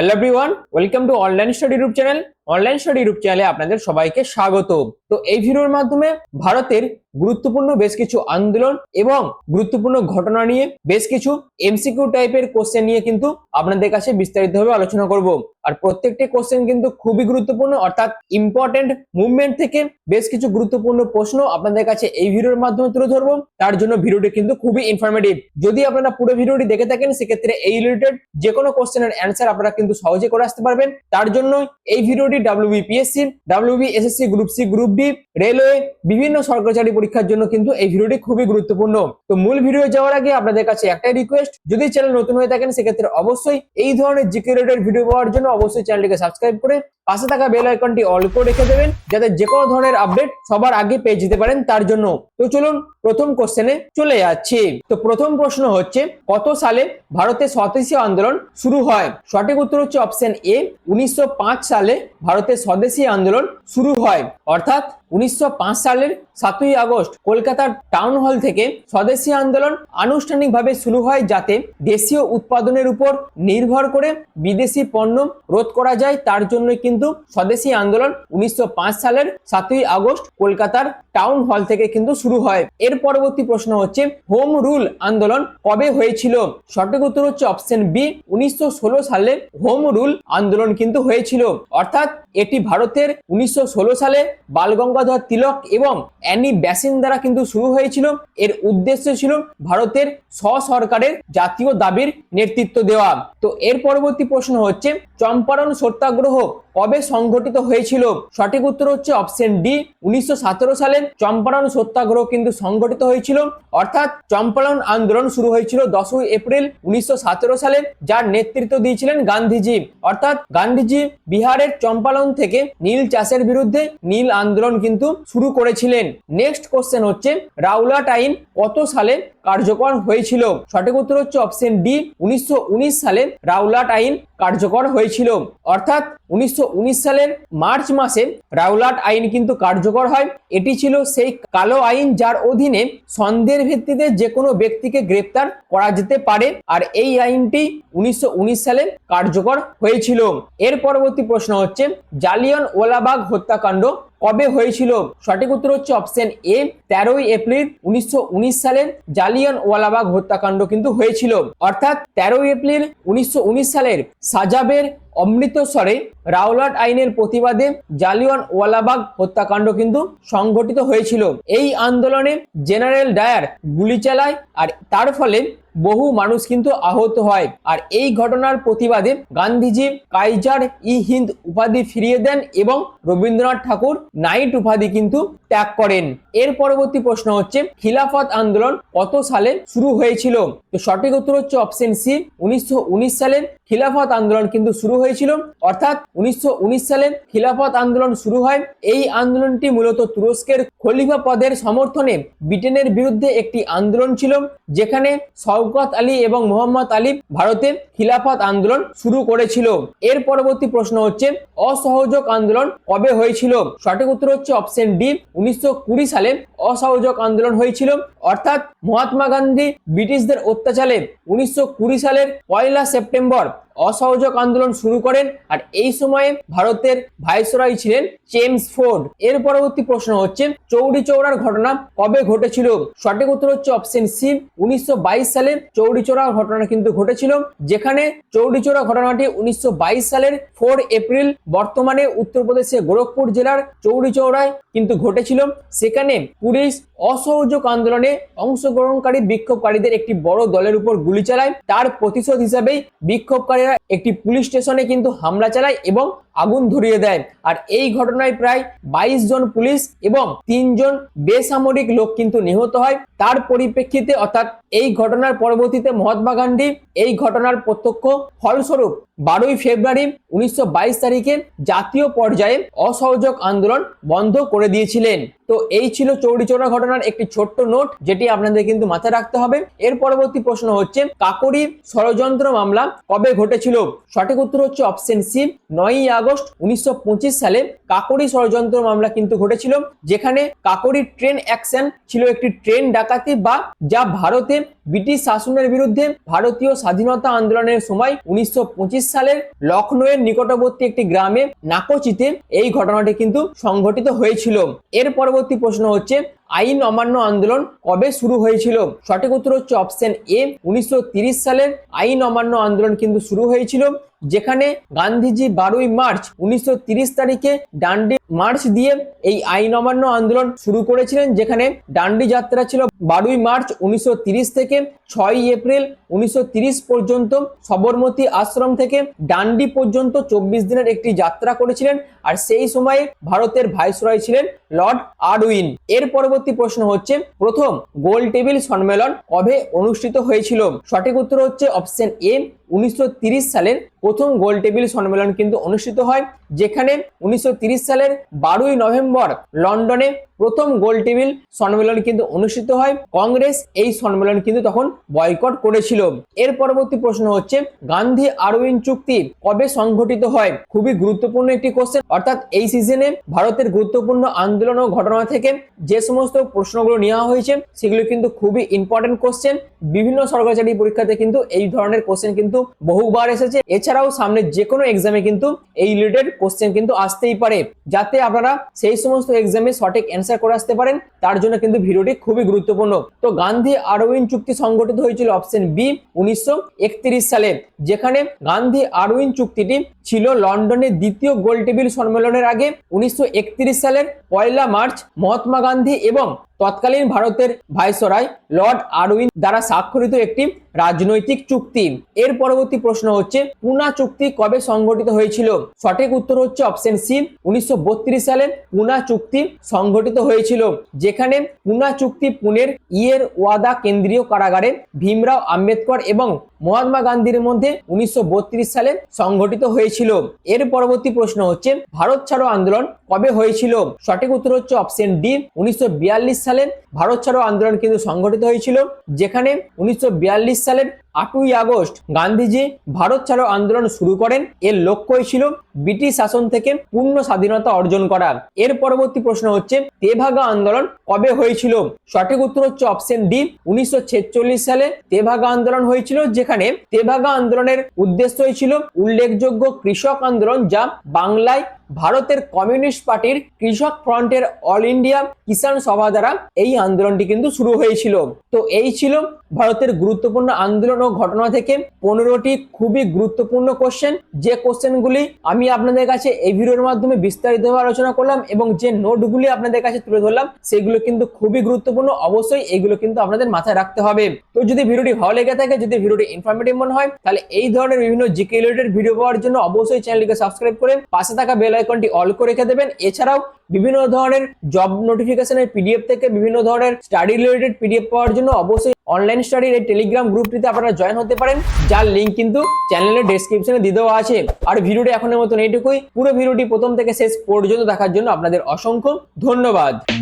Hello everyone, welcome to Online Study Group channel. Online shot YouTube চ্যানেলে আপনাদের সবাইকে স্বাগত তো এই ভিডিওর মাধ্যমে ভারতের গুরুত্বপূর্ণ বেশ কিছু আন্দোলন এবং গুরুত্বপূর্ণ ঘটনা নিয়ে বেশ কিছু এমসিকিউ টাইপের কোশ্চেন নিয়ে কিন্তু আপনাদের কাছে বিস্তারিতভাবে আলোচনা করব আর প্রত্যেকটি কোশ্চেন কিন্তু খুবই গুরুত্বপূর্ণ অর্থাৎ ইম্পর্টেন্ট মুভমেন্ট থেকে বেশ কিছু গুরুত্বপূর্ণ প্রশ্ন আপনাদের কাছে এই ভিডিওর মাধ্যমে তুলে ধরবো তার জন্য ভিডিওটি কিন্তু খুবই ইনফরমেটিভ যদি আপনারা পুরো ভিডিওটি দেখে থাকেন সেক্ষেত্রে এই রিলেটেড যে কোনো কোশ্চেনের অ্যান্সার আপনারা কিন্তু সহজে করে আসতে পারবেন তার জন্য এই ভিডিওটি WBPSC WBSSC group C group D railway বিভিন্ন সরকারি পরীক্ষার জন্য কিন্তু এই ভিডিওটি খুবই গুরুত্বপূর্ণ তো মূল ভিডিও যাওয়ার আগে আপনাদের কাছে একটাই রিকোয়েস্ট যদি চ্যানেল নতুন হয়ে থাকেন সেক্ষেত্রে অবশ্যই এই ধরনের জিকে রিলেটেড ভিডিও পাওয়ার জন্য অবশ্যই চ্যানেলটিকে সাবস্ক্রাইব করে পাশে থাকা বেল আইকনটি অল করে রেখে দেবেন যাতে যে কোনো ধরনের আপডেট সবার আগে পেয়ে যেতে পারেন তার জন্য তো চলুন প্রথম কোশ্চেনে চলে যাচ্ছি তো প্রথম প্রশ্ন হচ্ছে কত সালে ভারতে স্বদেশী আন্দোলন শুরু হয় সঠিক উত্তর হচ্ছে অপশন এ উনিশশো সালে ভারতের স্বদেশী আন্দোলন শুরু হয় অর্থাৎ উনিশশো সালের সাতই আগস্ট কলকাতার টাউন হল থেকে স্বদেশী আন্দোলন আনুষ্ঠানিকভাবে শুরু হয় যাতে দেশীয় উৎপাদনের উপর নির্ভর করে বিদেশি পণ্য রোধ করা যায় তার জন্য কিন্তু স্বদেশী আন্দোলন উনিশশো সালের সাতই আগস্ট কলকাতার টাউন হল থেকে কিন্তু শুরু হয় এর পরবর্তী প্রশ্ন হচ্ছে হোম রুল আন্দোলন কবে হয়েছিল সঠিক উত্তর হচ্ছে অপশন বি উনিশশো সালে হোম রুল আন্দোলন কিন্তু হয়েছিল অর্থাৎ এটি ভারতের উনিশশো সালে বালগঙ্গাধর তিলক এবং অ্যানি ব্যাসিন দ্বারা কিন্তু শুরু হয়েছিল এর উদ্দেশ্য ছিল ভারতের সরকারের জাতীয় দাবির নেতৃত্ব দেওয়া তো এর পরবর্তী প্রশ্ন হচ্ছে চম্পারণ সত্যাগ্রহ কবে সংঘটিত হয়েছিল সঠিক উত্তর হচ্ছে অপশন ডি উনিশশো সালে চম্পারণ সত্যাগ্রহ কিন্তু সংঘটিত হয়েছিল অর্থাৎ চম্পারণ আন্দোলন শুরু হয়েছিল দশই এপ্রিল উনিশশো সালে যার নেতৃত্ব দিয়েছিলেন গান্ধীজি অর্থাৎ গান্ধীজি বিহারের চম্পারণ থেকে নীল চাষের বিরুদ্ধে নীল আন্দোলন কিন্তু শুরু করেছিলেন নেক্সট কোশ্চেন হচ্ছে রাউলাট আইন কত সালে কার্যকর হয়েছিল সঠিক উত্তর হচ্ছে অপশন ডি উনিশশো সালে রাউলাট আইন কার্যকর হয়েছিল অর্থাৎ উনিশশো সালের মার্চ মাসে রাউলাট আইন কিন্তু কার্যকর হয় এটি ছিল সেই কালো আইন যার অধীনে সন্দেহের ভিত্তিতে যে কোনো ব্যক্তিকে গ্রেপ্তার করা যেতে পারে আর এই আইনটি উনিশশো সালে কার্যকর হয়েছিল এর পরবর্তী প্রশ্ন হচ্ছে জালিয়ন ওলাবাগ হত্যাকাণ্ড কবে হয়েছিল সঠিক উত্তর হচ্ছে অপশন এ তেরোই এপ্রিল উনিশশো সালের ওয়ালাবাগ হত্যাকাণ্ড কিন্তু হয়েছিল অর্থাৎ তেরোই এপ্রিল উনিশশো সালের সাজাবের অমৃতসরে রাওলাট আইনের প্রতিবাদে জালিওয়ান ওয়ালাবাগ হত্যাকাণ্ড কিন্তু সংঘটিত হয়েছিল এই আন্দোলনে জেনারেল ডায়ার গুলি চালায় আর তার ফলে বহু মানুষ কিন্তু আহত হয় আর এই ঘটনার প্রতিবাদে গান্ধীজি কাইজার ই হিন্দ উপাধি ফিরিয়ে দেন এবং রবীন্দ্রনাথ ঠাকুর নাইট উপাধি কিন্তু ত্যাগ করেন এর পরবর্তী প্রশ্ন হচ্ছে খিলাফত আন্দোলন কত সালে শুরু হয়েছিল তো সঠিক উত্তর হচ্ছে অপশন সি উনিশশো সালে খিলাফত আন্দোলন কিন্তু শুরু হয়েছিল অর্থাৎ উনিশশো সালে খিলাফত আন্দোলন শুরু হয় এই আন্দোলনটি মূলত তুরস্কের খলিফা পদের সমর্থনে ব্রিটেনের বিরুদ্ধে একটি আন্দোলন ছিল যেখানে সৌকত আলী এবং মোহাম্মদ আলী ভারতে খিলাফত আন্দোলন শুরু করেছিল এর পরবর্তী প্রশ্ন হচ্ছে অসহযোগ আন্দোলন কবে হয়েছিল সঠিক উত্তর হচ্ছে অপশন ডি উনিশশো সালে অসহযোগ আন্দোলন হয়েছিল অর্থাৎ মহাত্মা গান্ধী ব্রিটিশদের অত্যাচারে উনিশশো সালের পয়লা সেপ্টেম্বর অসহযোগ আন্দোলন শুরু করেন আর এই সময়ে ভারতের ভাইসরয় ছিলেন জেমস ফোর্ড এর পরবর্তী প্রশ্ন হচ্ছে চৌরি চৌড়ার ঘটনা কবে ঘটেছিল সঠিক উত্তর হচ্ছে অপশন সি উনিশশো সালে চৌরি চৌরা ঘটনা কিন্তু ঘটেছিল যেখানে চৌরি চৌড়া ঘটনাটি উনিশশো সালের ফোর এপ্রিল বর্তমানে উত্তরপ্রদেশের গোরখপুর জেলার চৌরি চৌড়ায় কিন্তু ঘটেছিল সেখানে পুলিশ অসহযোগ আন্দোলনে অংশগ্রহণকারী বিক্ষোভকারীদের একটি বড় দলের উপর গুলি চালায় তার প্রতিশোধ হিসাবেই বিক্ষোভকারী পাহাড়েরা একটি পুলিশ স্টেশনে কিন্তু হামলা চালায় এবং আগুন ধরিয়ে দেয় আর এই ঘটনায় প্রায় ২২ জন পুলিশ এবং তিনজন বেসামরিক লোক কিন্তু নিহত হয় তার পরিপ্রেক্ষিতে অর্থাৎ এই ঘটনার পরবর্তীতে মহাত্মা গান্ধী এই ঘটনার প্রত্যক্ষ ফলস্বরূপ বারোই ফেব্রুয়ারি উনিশশো তারিখে জাতীয় পর্যায়ে অসহযোগ আন্দোলন বন্ধ করে দিয়েছিলেন তো এই ছিল চৌরিচৌরা ঘটনার একটি ছোট্ট নোট যেটি আপনাদের কিন্তু মাথায় রাখতে হবে এর পরবর্তী প্রশ্ন হচ্ছে কাকুরি ষড়যন্ত্র মামলা কবে ঘটেছিল সঠিক উত্তর হচ্ছে অপশন সি নয়ই আগস্ট আগস্ট উনিশশো সালে কাকরি ষড়যন্ত্র মামলা কিন্তু ঘটেছিল যেখানে কাকরি ট্রেন অ্যাকশন ছিল একটি ট্রেন ডাকাতি বা যা ভারতে ব্রিটিশ শাসনের বিরুদ্ধে ভারতীয় স্বাধীনতা আন্দোলনের সময় উনিশশো সালের লখনৌয়ের নিকটবর্তী একটি গ্রামে নাকচিতে এই ঘটনাটি কিন্তু সংঘটিত হয়েছিল এর পরবর্তী প্রশ্ন হচ্ছে আইন অমান্য আন্দোলন কবে শুরু হয়েছিল সঠিক উত্তর হচ্ছে অপশন এ উনিশশো সালের আইন অমান্য আন্দোলন কিন্তু শুরু হয়েছিল যেখানে গান্ধীজি বারোই মার্চ উনিশশো তারিখে ডান্ডি মার্চ দিয়ে এই আইন অমান্য আন্দোলন শুরু করেছিলেন যেখানে ডান্ডি যাত্রা ছিল বারোই মার্চ উনিশশো থেকে ছয়ই এপ্রিল উনিশশো পর্যন্ত সবরমতী আশ্রম থেকে ডান্ডি পর্যন্ত চব্বিশ দিনের একটি যাত্রা করেছিলেন আর সেই সময়ে ভারতের ভাইসরয় ছিলেন লর্ড আরউইন এর পরবর্তী প্রশ্ন হচ্ছে প্রথম গোল টেবিল সম্মেলন কবে অনুষ্ঠিত হয়েছিল সঠিক উত্তর হচ্ছে অপশন এ উনিশশো সালের প্রথম গোলটেবিল সম্মেলন কিন্তু অনুষ্ঠিত হয় যেখানে উনিশশো সালের বারোই নভেম্বর লন্ডনে প্রথম গোল টেবিল সম্মেলন কিন্তু অনুষ্ঠিত হয় কংগ্রেস এই সম্মেলন কিন্তু তখন বয়কট করেছিল এর পরবর্তী প্রশ্ন হচ্ছে গান্ধী আরউইন চুক্তি কবে সংঘটিত হয় খুবই গুরুত্বপূর্ণ একটি কোশ্চেন অর্থাৎ এই সিজনে ভারতের গুরুত্বপূর্ণ আন্দোলন ও ঘটনা থেকে যে সমস্ত প্রশ্নগুলো নেওয়া হয়েছে সেগুলো কিন্তু খুবই ইম্পর্টেন্ট কোশ্চেন বিভিন্ন সরকারি পরীক্ষাতে কিন্তু এই ধরনের কোশ্চেন কিন্তু বহুবার এসেছে এছাড়াও সামনে যে কোনো এক্সামে কিন্তু এই রিলেটেড কোশ্চেন কিন্তু আসতেই পারে যাতে আপনারা সেই সমস্ত এক্সামে সঠিক অ্যান্সার করে আসতে পারেন তার জন্য কিন্তু ভিডিওটি খুবই গুরুত্বপূর্ণ তো গান্ধী আরউইন চুক্তি সংগঠিত হয়েছিল অপশন বি উনিশশো সালে যেখানে গান্ধী আরউইন চুক্তিটি ছিল লন্ডনের দ্বিতীয় গোল টেবিল সম্মেলনের আগে উনিশশো সালের পয়লা মার্চ মহাত্মা গান্ধী এবং তৎকালীন ভারতের ভাইসরাই লর্ড আরউইন দ্বারা স্বাক্ষরিত একটি রাজনৈতিক চুক্তি এর পরবর্তী প্রশ্ন হচ্ছে পুনা চুক্তি কবে সংগঠিত হয়েছিল সঠিক উত্তর হচ্ছে অপশন সি উনিশশো সালে পুনা চুক্তি সংগঠিত হয়েছিল যেখানে পুনা চুক্তি পুনের ইয়ের ওয়াদা কেন্দ্রীয় কারাগারে ভীমরাও আম্বেদকর এবং মহাত্মা গান্ধীর মধ্যে উনিশশো সালে সংঘটিত হয়েছিল এর পরবর্তী প্রশ্ন হচ্ছে ভারত ছাড়ো আন্দোলন কবে হয়েছিল সঠিক উত্তর হচ্ছে অপশন ডি উনিশশো সালে ভারত ছাড়ো আন্দোলন কিন্তু সংঘটিত হয়েছিল যেখানে উনিশশো সালের আটই আগস্ট গান্ধীজি ভারত ছাড়ো আন্দোলন শুরু করেন এর লক্ষ্যই ছিল ব্রিটিশ শাসন থেকে পূর্ণ স্বাধীনতা অর্জন করা এর পরবর্তী প্রশ্ন হচ্ছে তেভাগা আন্দোলন কবে হয়েছিল সঠিক উত্তর হচ্ছে অপশন ডি উনিশশো সালে তেভাগা আন্দোলন হয়েছিল যেখানে তেভাগা আন্দোলনের উদ্দেশ্য হয়েছিল উল্লেখযোগ্য কৃষক আন্দোলন যা বাংলায় ভারতের কমিউনিস্ট পার্টির কৃষক ফ্রন্টের অল ইন্ডিয়া কিষাণ সভা দ্বারা এই আন্দোলনটি কিন্তু শুরু হয়েছিল তো এই ছিল ভারতের গুরুত্বপূর্ণ আন্দোলন ঘটানো ঘটনা থেকে পনেরোটি খুবই গুরুত্বপূর্ণ কোশ্চেন যে কোশ্চেনগুলি আমি আপনাদের কাছে এই ভিডিওর মাধ্যমে বিস্তারিতভাবে আলোচনা করলাম এবং যে নোটগুলি আপনাদের কাছে তুলে ধরলাম সেগুলো কিন্তু খুবই গুরুত্বপূর্ণ অবশ্যই এগুলো কিন্তু আপনাদের মাথায় রাখতে হবে তো যদি ভিডিওটি ভালো লেগে থাকে যদি ভিডিওটি ইনফরমেটিভ মনে হয় তাহলে এই ধরনের বিভিন্ন জিকে রিলেটেড ভিডিও পাওয়ার জন্য অবশ্যই চ্যানেলটিকে সাবস্ক্রাইব করে পাশে থাকা বেল আইকনটি অল করে রেখে দেবেন এছাড়াও বিভিন্ন ধরনের জব নোটিফিকেশনের পিডিএফ থেকে বিভিন্ন ধরনের স্টাডি রিলেটেড পিডিএফ পাওয়ার জন্য অবশ্যই অনলাইন স্টাডির এই টেলিগ্রাম গ্রুপটিতে আপনারা জয়েন হতে পারেন যার লিঙ্ক কিন্তু চ্যানেলের ডেসক্রিপশনে দিয়ে দেওয়া আছে আর ভিডিওটি এখনের মতন এইটুকুই পুরো ভিডিওটি প্রথম থেকে শেষ পর্যন্ত দেখার জন্য আপনাদের অসংখ্য ধন্যবাদ